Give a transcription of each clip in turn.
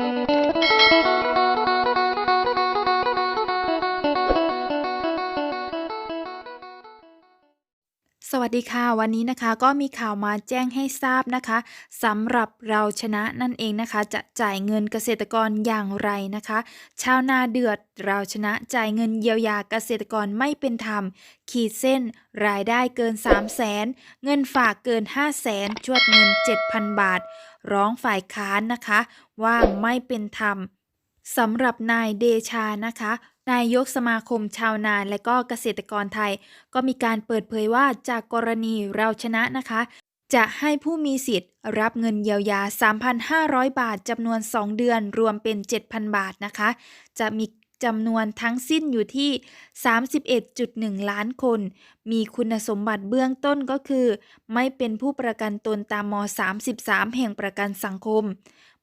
ส วัสดีค่ะ วันนี้นะคะก็มีข่าวมาแจ้งให้ทราบนะคะสำหรับเราชนะนั่นเองนะคะ จะจ่ายเงินเกษตรกรอย่างไรนะคะ ชาวนาเดือดเราชนะจ่ายเงินเยียวยาเกษตรกรไม่เป็นธรรม ขีดเส้น รายได้เกิน 3 0 0แสนเงินฝากเกิน 5 0 0แสนชวดเงิน 7,000 บาท ร้องฝ่ายค้านนะคะ ว่าไม่เป็นธรรมสำหรับนายเดชานะคะ นายกสมาคมชาวนาและก็เกษตรกรไทย ก็มีการเปิดเผยว่าจากกรณีเราชนะนะคะ จะให้ผู้มีสิทธิ์ รับเงินเยียวยา 3,500 บาทจำนวน 2 เดือนรวมเป็น 7,000 บาทนะคะ จะมีจำนวนทั้งสิ้นอยู่ที่ 31.1 ล้านคน มีคุณสมบัติเบื้องต้นก็คือ ไม่เป็นผู้ประกันตนตามม 33 แห่งประกันสังคม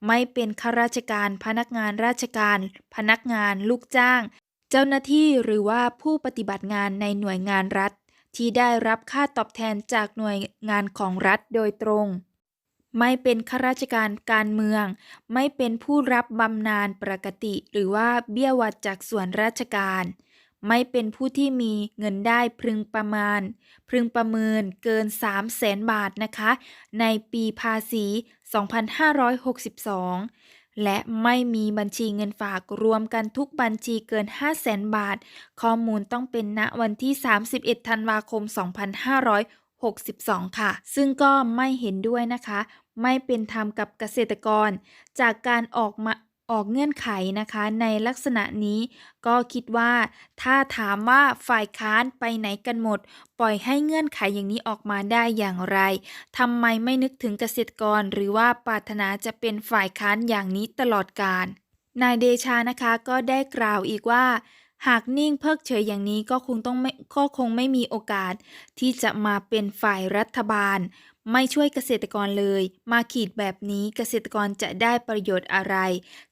ไม่เป็นข้าราชการ พนักงานราชการ พนักงาน ลูกจ้าง เจ้าหน้าที่หรือว่าผู้ปฏิบัติงานในหน่วยงานรัฐ ที่ได้รับค่าตอบแทนจากหน่วยงานของรัฐโดยตรง ไม่เป็นข้าราชการการเมือง ไม่เป็นผู้รับบำนาญปกติ หรือว่าเบี้ยวัดจากส่วนราชการ ไม่เป็นผู้ที่มีเงินได้พึงประมาณ พึงประเมินเกิน 3 0 0แสนบาทนะคะ ในปีภาษี 2562 และไม่มีบัญชีเงินฝากรวมกันทุกบัญชีเกิน 5 0 0แสนบาท ข้อมูลต้องเป็นณวันที่ 31 ธันวาคม 2562 ค่ะ ซึ่งก็ไม่เห็นด้วยนะคะ ไม่เป็นธรรมกับเกษตรกร จากการออกมา ออกเงื่อนไขนะคะในลักษณะนี้ก็คิดว่า ถ้าถามว่าฝ่ายค้านไปไหนกันหมด ปล่อยให้เงื่อนไขอย่างนี้ออกมาได้อย่างไรทำไมไม่นึกถึงเกษตรกร หรือว่าปรารถนาจะเป็นฝ่ายค้านอย่างนี้ตลอดกาลนายเดชานะคะก็ได้กล่าวอีกว่า หากนิ่งเพิกเฉยอย่างนี้ก็คงต้องไม่ก็คงไม่มีโอกาส ที่จะมาเป็นฝ่ายรัฐบาล ไม่ช่วยเกษตรกรเลย มาขีดแบบนี้เกษตรกรจะได้ประโยชน์อะไร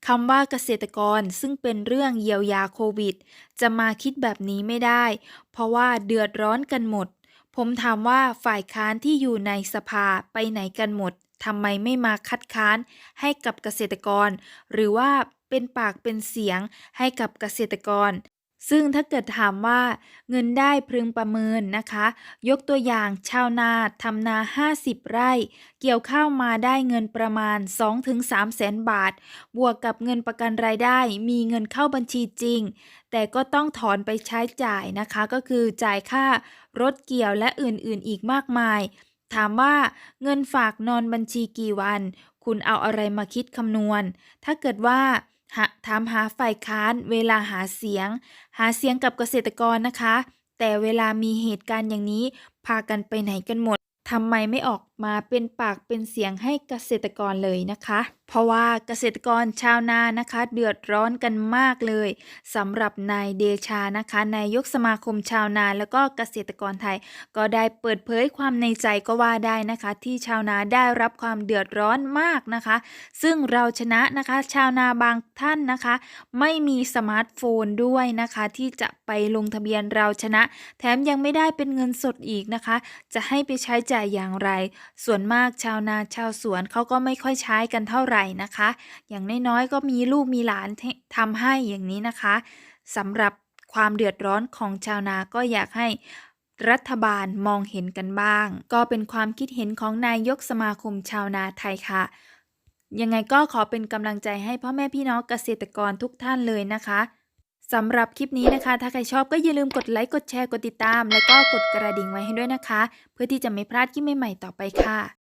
คำว่าเกษตรกรซึ่งเป็นเรื่องเยียวยาโควิด จะมาคิดแบบนี้ไม่ได้ เพราะว่าเดือดร้อนกันหมด ผมถามว่าฝ่ายค้านที่อยู่ในสภาไปไหนกันหมดทำไมไม่มาคัดค้านให้กับเกษตรกร หรือว่าเป็นปากเป็นเสียงให้กับเกษตรกร ซึ่งถ้าเกิดถามว่าเงินได้พึงประเมินนะคะ ยกตัวอย่างชาวนาทำนา 50 ไร่ เกี่ยวข้าวมาได้เงินประมาณ 2-3แสนบาท บวกกับเงินประกันรายได้ มีเงินเข้าบัญชีจริง แต่ก็ต้องถอนไปใช้จ่ายนะคะ ก็คือจ่ายค่ารถเกี่ยวและอื่นๆ อีกมากมาย ถามว่าเงินฝากนอนบัญชีกี่วัน คุณเอาอะไรมาคิดคำนวณ ถ้าเกิดว่าหา ถามหาฝ่ายค้าน เวลาหาเสียง หาเสียงกับเกษตรกรนะคะ แต่เวลามีเหตุการณ์อย่างนี้ พากันไปไหนกันหมดทำไมไม่ออกมาเป็นปากเป็นเสียงให้เกษตรกรเลยนะคะ เพราะว่าเกษตรกรชาวนานะคะ เดือดร้อนกันมากเลยสำหรับนายเดชานะคะนายกสมาคมชาวนาแล้วก็เกษตรกรไทย ก็ได้เปิดเผยความในใจก็ว่าได้นะคะ ที่ชาวนาได้รับความเดือดร้อนมากนะคะ ซึ่งเราชนะนะคะ ชาวนาบางท่านนะคะ ไม่มีสมาร์ทโฟนด้วยนะคะ ที่จะไปลงทะเบียนเราชนะ แถมยังไม่ได้เป็นเงินสดอีกนะคะ จะให้ไปใช้จ่ายอย่างไรส่วนมากชาวนาชาวสวนเขาก็ไม่ค่อยใช้กันเท่าไหร่นะคะ อย่างน้อยๆก็มีลูกมีหลานทำให้อย่างนี้นะคะสำหรับความเดือดร้อนของชาวนาก็อยากให้รัฐบาลมองเห็นกันบ้าง ก็เป็นความคิดเห็นของนายกสมาคมชาวนาไทยค่ะ ยังไงก็ขอเป็นกำลังใจให้พ่อแม่พี่น้องเกษตรกรทุกท่านเลยนะคะ สำหรับคลิปนี้นะคะ ถ้าใครชอบก็อย่าลืมกดไลค์ กดแชร์ กดติดตาม แล้วก็กดกระดิ่งไว้ให้ด้วยนะคะ เพื่อที่จะไม่พลาดคลิปใหม่ๆต่อไปค่ะ